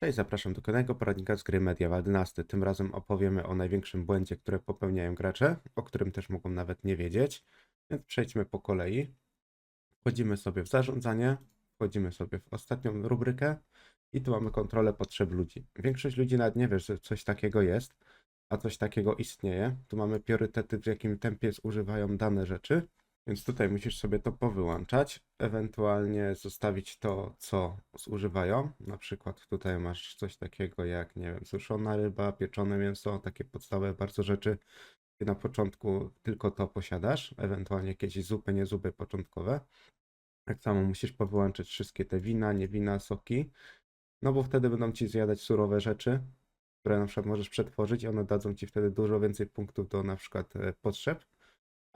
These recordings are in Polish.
Cześć, zapraszam do kolejnego poradnika z gry Medieval Dynasty. Tym razem opowiemy o największym błędzie, które popełniają gracze, o którym też mogą nawet nie wiedzieć. Więc przejdźmy po kolei. Wchodzimy sobie w zarządzanie, wchodzimy sobie w ostatnią rubrykę i tu mamy kontrolę potrzeb ludzi. Większość ludzi nawet nie wie, że coś takiego jest, a coś takiego istnieje. Tu mamy priorytety, w jakim tempie zużywają dane rzeczy. Więc tutaj musisz sobie to powyłączać, ewentualnie zostawić to, co zużywają. Na przykład tutaj masz coś takiego jak, nie wiem, suszona ryba, pieczone mięso, takie podstawowe bardzo rzeczy. Ty na początku tylko to posiadasz, ewentualnie jakieś zupy, nie zupy początkowe. Tak samo musisz powyłączyć wszystkie te wina, nie wina, soki, no bo wtedy będą ci zjadać surowe rzeczy, które na przykład możesz przetworzyć i one dadzą ci wtedy dużo więcej punktów do na przykład e, potrzeb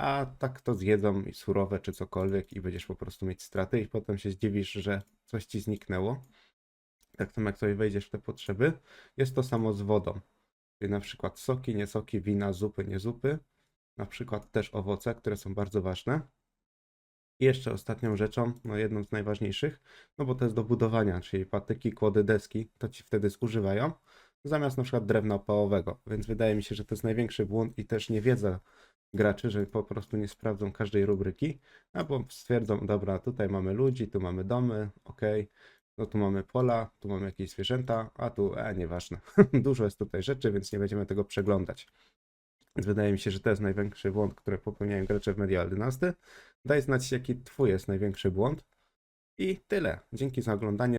a tak to zjedzą surowe czy cokolwiek i będziesz po prostu mieć straty i potem się zdziwisz, że coś ci zniknęło. Tak samo jak sobie wejdziesz w te potrzeby, jest to samo z wodą. Czyli na przykład soki, nie soki, wina, zupy, nie zupy. Na przykład też owoce, które są bardzo ważne. I jeszcze ostatnią rzeczą, no jedną z najważniejszych, no bo to jest do budowania, czyli patyki, kłody, deski, to ci wtedy zużywają, zamiast na przykład drewna opałowego. Więc wydaje mi się, że to jest największy błąd i też niewiedza graczy, że po prostu nie sprawdzą każdej rubryki, albo stwierdzą, dobra, tutaj mamy ludzi, tu mamy domy, ok, no tu mamy pola, tu mamy jakieś zwierzęta, a tu, e, nieważne. Dużo jest tutaj rzeczy, więc nie będziemy tego przeglądać. Więc wydaje mi się, że to jest największy błąd, który popełniają gracze w Medial Dynasty. Daj znać, jaki twój jest największy błąd. I tyle. Dzięki za oglądanie.